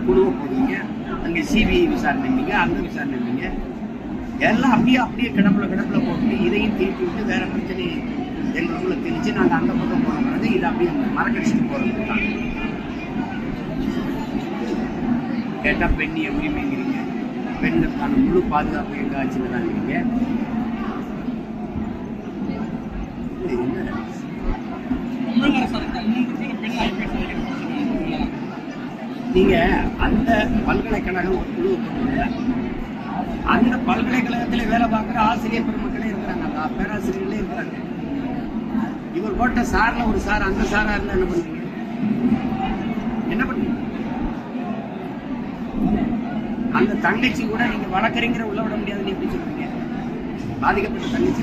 குழுவை போடுவீங்க. அங்கே சிபிஐ விசாரணைங்க அந்த விசாரணைங்க எல்லாம் அப்படியே அப்படியே கிடப்புல கிடப்புல போட்டு இதையும் திருப்பி விட்டு வேற பிரச்சனை எங்களுக்குள்ள திணிச்சு நாங்கள் அந்த பக்கம் போன பிறகு இதை அப்படியே மறக்கடிச்சுட்டு போகிறது தான். கேட்டால் பெண்ணிய உரிமைங்கிறீங்க. பெண்களுக்கான முழு பாதுகாப்பு எங்க ஆட்சியில் தான் இருக்கீங்க இது என்ன தமிழக அரசு இன்னும் பெண் ஐபிஎஸ் அதிகாரி நீங்க அந்த பல்கலைக்கழகம் ஒரு குழு அந்த பல்கலைக்கழகத்தில் வேலை பார்க்குற ஆசிரியர் பெருமக்களே இருக்கிறாங்க பேராசிரியர்களே இருக்கிறாங்க. இவர் போட்ட சார்ல ஒரு சார் அந்த சாரா இருந்தா என்ன பண்ணுவீங்க? என்ன பண்ணுவீங்க? அந்த தங்கச்சி கூட நீங்க வழக்கறிஞரை உள்ள விட முடியாதுன்னு எப்படி சொல்றீங்க பாதிக்கப்பட்ட தங்கச்சி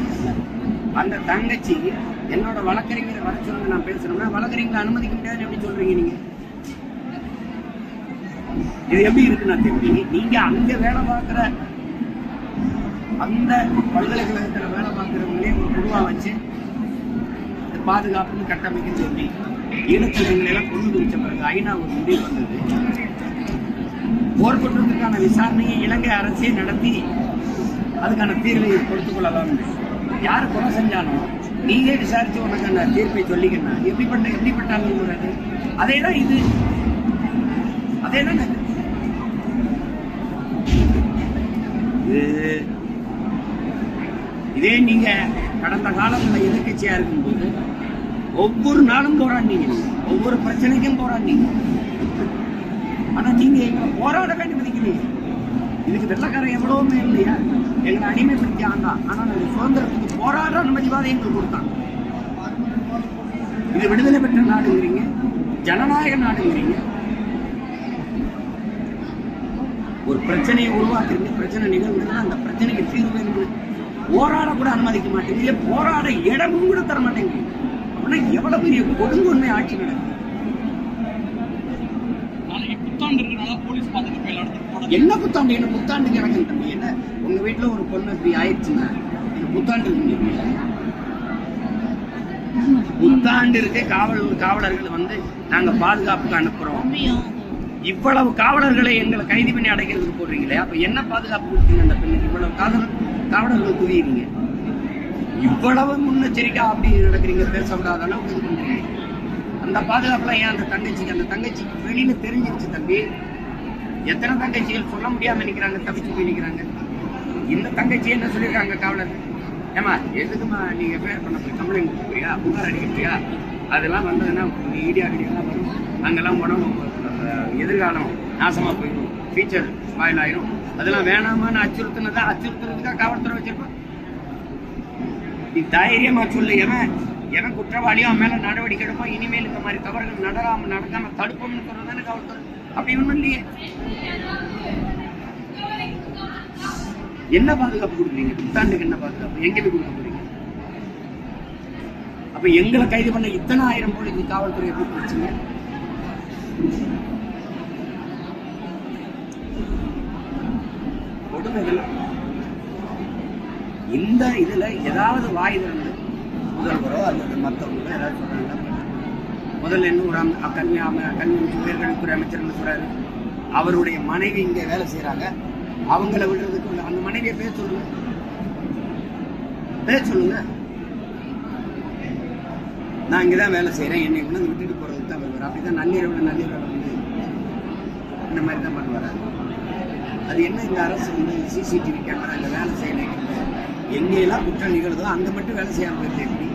அந்த தங்கச்சி என்னோட வழக்கறிஞரை வர சொல்லுங்க நான் பேசுறேன்னா வழக்கறிஞரை அனுமதிக்க முடியாதுன்னு எப்படி சொல்றீங்க நீங்க. இது எப்படி இருக்குன்னா தெரியும் நீங்க அங்க வேலை பார்க்குற அந்த பல்கலைக்கழகத்துல வேலை பார்க்குறவங்களே ஒரு குழுவா வச்சு இந்த பாதுகாப்புன்னு கட்டமைக்க சொல்லி ஈழத்தமிழங்களை எல்லாம் கொண்டு குவிச்ச பிறகு ஐநா ஒரு முடிவு வந்தது. போர் குற்றத்துக்கான விசாரணையை இலங்கை அரசே நடத்தி அதுக்கான தீர்வை கொடுத்துக் கொள்ளலாம் யார் குறை செஞ்சாலும் நீயே விசாரிச்சு உனக்கான தீர்ப்பை சொல்லிக்கணும் எப்படிப்பட்ட எப்படிப்பட்ட அணுகுமுறை அது அதே தான் இது. அதே தான் இது. இதே நீங்க கடந்த காலத்தில் எதிர்கட்சியா இருக்கும்போது ஒவ்வொரு நாளும் போராடினீங்க. ஒவ்வொரு பிரச்சனைக்கும் போராடினீங்க. ஆனா நீங்க எங்களை போராடவே அனுமதிக்கிறீங்க இதுக்கு வெள்ளக்காரன் எவ்வளவுமே இல்லையா? எங்களை அடிமைப்படுத்தி ஆண்டா ஆனா நாங்க சுதந்திரத்துக்கு போராட அனுமதிவாத எங்களுக்கு கொடுத்தான். இது விடுதலை பெற்ற நாடுங்கிறீங்க ஜனநாயக நாடுங்கிறீங்க. ஒரு பிரச்சனையை உருவாக்குறீங்க பிரச்சனை நிகழ்வுனா அந்த பிரச்சனைக்கு தீர்வு என்று போராட கூட அனுமதிக்க மாட்டேங்க. இல்ல போராட இடமும் கூட தர மாட்டேங்க. அப்படின்னா எவ்வளவு பெரிய கொடுங்கொன்மை ஆட்சி நடக்குது. என்ன புத்தாண்டு? என்ன புத்தாண்டு கிடக்கு தம்பி என்ன உங்க வீட்டுல ஒரு பொண்ணு இப்படி ஆயிடுச்சுன்னா புத்தாண்டு இருக்குங்க. காவல் காவலர்கள் வந்து நாங்க பாதுகாப்புக்கு அனுப்புறோம். இவ்வளவு காவலர்களை எங்களை கைது பண்ணி அடைக்கிறதுக்கு போடுறீங்களே அப்ப என்ன பாதுகாப்பு கொடுத்தீங்க அந்த பெண்ணுக்கு? இவ்வளவு காவலர் காவலர்கள் குவியுறீங்க. இவ்வளவு முன்னெச்சரிக்கை அப்படி நடக்கிறீங்க பேசக்கூடாத அளவுக்கு இது பண்றீங்க. அந்த பாதுகாப்புல ஏன் அந்த தங்கச்சிக்கு? அந்த தங்கச்சிக்கு வெளியில தெரிஞ்சிருச்சு தம்பி. எத்தனை தங்கச்சிகள் சொல்ல முடியாம நிக்கிறாங்க தப்பிச்சு போய் நிக்கிறாங்க. இந்த தங்கச்சி என்ன சொல்லியிருக்காங்க காவலர்? ஏமா எதுக்குமா நீங்க எஃப்ஐஆர் பண்ண போய் கம்ப்ளைண்ட் கொடுக்குறியா? புகார் அடிக்கிறியா? அதெல்லாம் வந்ததுன்னா ஈடியா கிடையாது வரும் அங்கெல்லாம் உடம்பு எதிர்காலம் நாசமா போயிடும். ஃபியூச்சர் ஸ்பாயில் ஆயிரும். அதெல்லாம் வேணாமான்னு அச்சுறுத்தினதா? அச்சுறுத்துறதுக்காக காவல்துறை வச்சிருப்பான். நீ தைரியமா சொல்லு. எவன் எவன் குற்றவாளியோ அவன் மேல நடவடிக்கை எடுப்போம் இனிமேல் இந்த மாதிரி தவறுகள் நடராமல் நடக்காம தடுப்போம்னு சொல்றதானே காவல்துறை. அப்படி ஒன்றும் இல்லையே. என்ன பாதுகாப்பு கொடுக்குறீங்க? புத்தாண்டுக்கு என்ன பாதுகாப்பு? எங்க போய் கொடுக்க போறீங்க? அப்ப எங்களை கைது பண்ண இத்தனை ஆயிரம் போலீஸ் காவல்துறை எப்படி பிடிச்சீங்க கொடுமை இதெல்லாம் இந்த இதுல ஏதாவது வாய் திறந்து முதல்வரோ அல்லது மற்றவங்களோ ஏதாவது சொல்றாங்க முதல்ல என்ன ஒரு கல்வி கல்வி உயர்கல்வித்துறை அமைச்சர் என்ன சொல்றாரு? அவருடைய மனைவி இங்க வேலை செய்யறாங்க அவங்கள விடுறதுக்கு அந்த மனைவியை பேச சொல்லுங்க. பேச சொல்லுங்க. நான் இங்கதான் வேலை செய்கிறேன் என்னை கொண்டு வந்து விட்டுட்டு போறதுக்கு தான் வருவார். அப்படிதான் நள்ளிரவுல நள்ளிரவுல வந்து இந்த மாதிரி தான் பண்ணுவார். அது என்ன இந்த அரசு வந்து சிசிடிவி கேமரா இந்த வேலை செய்யலைங்க எங்கேயெல்லாம் குற்றம் நிகழ்தோ அங்க மட்டும் வேலை செய்யாம போயிருக்கு எப்படி?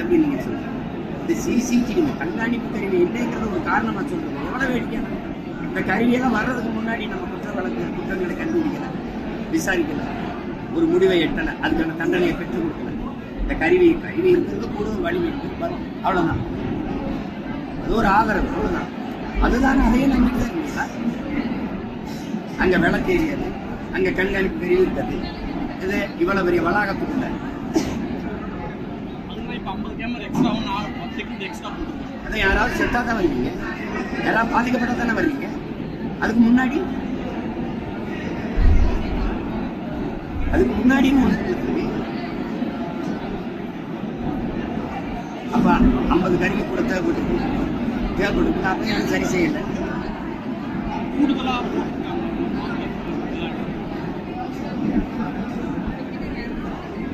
எப்படி நீங்க சொல்லுங்க இந்த சிசிடிவி கண்காணிப்பு கருவி இல்லைங்கிறது ஒரு காரணமா சொல்றீங்க. எவ்வளவு வேடிக்கையான இந்த கருவியெல்லாம் வர்றதுக்கு முன்னாடி நம்ம குற்ற வழக்கு குற்றங்களை கண்டுபிடிக்கல. விசாரிக்கல. ஒரு முடிவை எட்டல. அதுக்கான தண்டனையை பெற்றுக் கொடுக்கல. இந்த கருவி கருவி இருக்கிறது கூடுதல் வலிமை இருக்கு வரும் அவ்வளவுதான். அது ஒரு ஆதரவு. அவ்வளவுதான். அதுதானே அதையே நம்பிட்டு தான் இருக்கீங்களா அங்க விளக்கு எரியாது அங்க கண்காணிப்பு இருக்காது இது இவ்வளவு பெரிய வளாகத்துக்குள்ள. அதுல இப்ப ஐம்பது கேமரா எக்ஸ்ட்ரா ஒன்று ஆறு பத்து செகண்ட் எக்ஸ்ட்ரா போட்டுருக்கோம் அதை யாராவது செத்தா தான் வருவீங்க. யாராவது பாதிக்கப்பட்டா தானே வருவீங்க. அதுக்கு முன்னாடி? அதுக்கு முன்னாடியும் ஒன்று அப்போ ஐம்பது கறிக்கு கூட தேவைப்பட்டு தேவைப்படுது அப்போ எனக்கு சரி செய்யலை. கூடுதலாக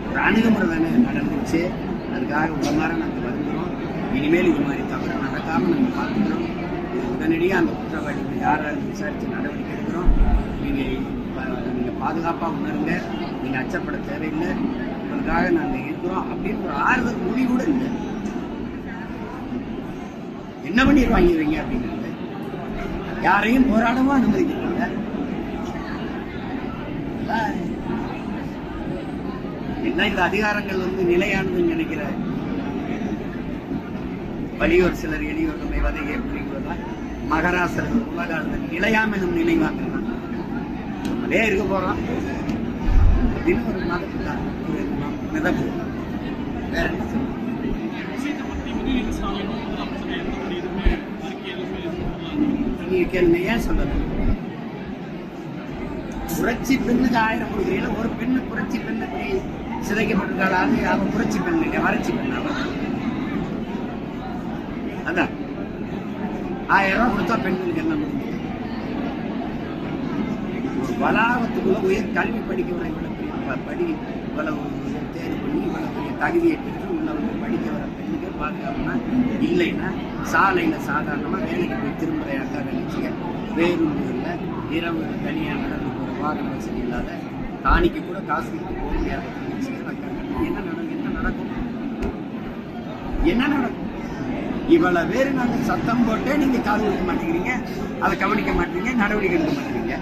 ஒரு அணுகுமுறை தானே நடந்துச்சு அதுக்காக உடம்பார நாங்கள் வருகிறோம். இனிமேல் இது மாதிரி தவறு நடக்காமல் நாங்கள் பார்த்துக்கிறோம். உடனடியாக அந்த குற்றவாளி யார் யார் விசாரித்து நடவடிக்கை எடுக்கிறோம்? நீங்கள் நீங்கள் பாதுகாப்பாக உணருங்க. நீங்கள் அச்சப்பட தேவையில்லை. உங்களுக்காக நாங்கள் இருக்கிறோம் அப்படின்னு ஒரு ஆறுதல் மொழி கூட இல்லை. என்ன பண்ணி வாங்கிடுவீங்க அப்படிங்கிறது? யாரையும் போராடவும் அனுமதிக்கிறாங்க என்ன இந்த அதிகாரங்கள் வந்து நிலையானதுன்னு நினைக்கிற வலியோர் சிலர் எளியோர் நம்மை வதையை மகராசர் உலக அளவில் நிலையாம் எனும் நம்மளே இருக்க போறோம். அப்படின்னு ஒரு மதத்துக்காக ஒரு மிதப்பு வேற என்ன சொல்றது? நீங்க கேளுங்க ஏன் சொல்லணும்? புரட்சி பெண்ணுக்கு ஆயிரம் கொடுக்குறீங்க ஒரு பெண்ணு புரட்சி பெண்ணு இப்படி சிதைக்கப்பட்டிருக்காளாது அவன் புரட்சி பெண் இல்லை வறட்சி பெண் அவன் அதான். ஆயிரம் கொடுத்தா பெண்களுக்கு என்ன முடியும் ஒரு வளாகத்துக்குள்ள உயர் கல்வி படிக்க இவ்வளவு படி இவ்வளவு தேர்வு பண்ணி இவ்வளவு பெரிய தகுதியை பெற்று உள்ளவங்க படிக்க வர பெண்ணுக்கு பாதுகாப்புனா இல்லைன்னா சாலையில சாதாரணமா வேலைக்கு போய் திரும்புகிற அக்கா தங்கச்சிங்க பேருந்துகள்ல இரவு தனியாக நடந்து போகிற வாகன வசதி இல்லாத தானிக்கு கூட காசு கொடுத்து போக முடியாத என்ன நடக்கும்? என்ன நடக்கும்? என்ன நடக்கும்? இவ்வளோ பேர் நாங்கள் சத்தம் போட்டு நீங்கள் காது கொடுக்க மாட்டேங்கிறீங்க அதை கவனிக்க மாட்டேங்க நடவடிக்கை எடுக்க மாட்டேங்கிறீங்க